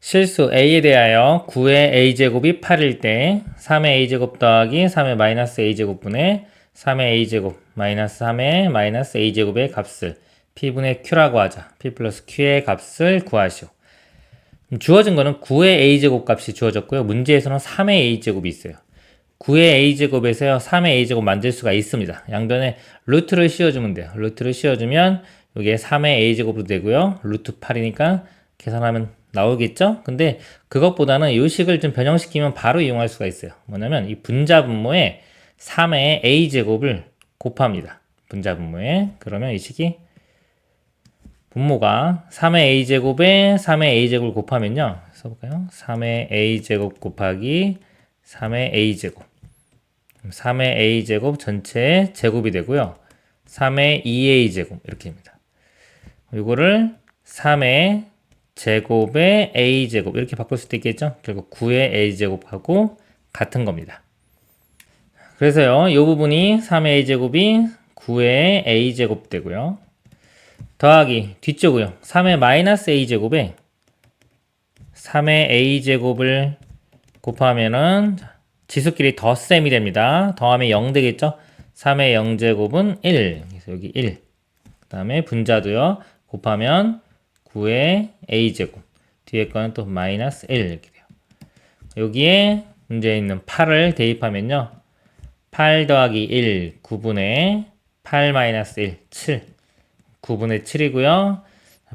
실수 a에 대하여 9의 a제곱이 8일 때 3의 a제곱 더하기 3의 마이너스 a제곱분의 3의 a제곱 마이너스 3의 마이너스 a제곱의 값을 p분의 q라고 하자. p 플러스 q의 값을 구하시오. 주어진 거는 9의 a제곱 값이 주어졌고요. 문제에서는 3의 a제곱이 있어요. 9의 a제곱에서요. 3의 a제곱 만들 수가 있습니다. 양변에 루트를 씌워주면 돼요. 루트를 씌워주면 이게 3의 a제곱도 되고요. 루트 8이니까 계산하면 나오겠죠? 근데 그것보다는 이 식을 좀 변형시키면 바로 이용할 수가 있어요. 뭐냐면 이 분자 분모에 3의 a제곱을 곱합니다. 분자 분모에. 그러면 이 식이 분모가 3의 a제곱에 3의 a제곱을 곱하면요. 써볼까요? 3의 a제곱 곱하기 3의 a제곱. 3의 a제곱 전체 제곱이 되고요. 3의 2a제곱 이렇게 됩니다. 이거를 3의 제곱의 a제곱 이렇게 바꿀 수도 있겠죠? 결국 9의 a제곱하고 같은 겁니다. 그래서요. 이 부분이 3의 a제곱이 9의 a제곱 되고요. 더하기 뒤쪽이요. 3의 마이너스 a제곱에 3의 a제곱을 곱하면은 지수끼리 덧셈이 됩니다. 더하면 0 되겠죠? 3의 0제곱은 1. 그래서 여기 1. 그 다음에 분자도요. 곱하면 9의 a제곱. 뒤에 거는 또 마이너스 1 이렇게 돼요. 여기에 문제에 있는 8을 대입하면요. 8 더하기 1, 9분의 8 마이너스 1, 7. 9분의 7이고요.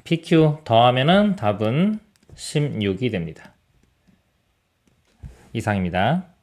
PQ 더하면은 답은 16이 됩니다. 이상입니다.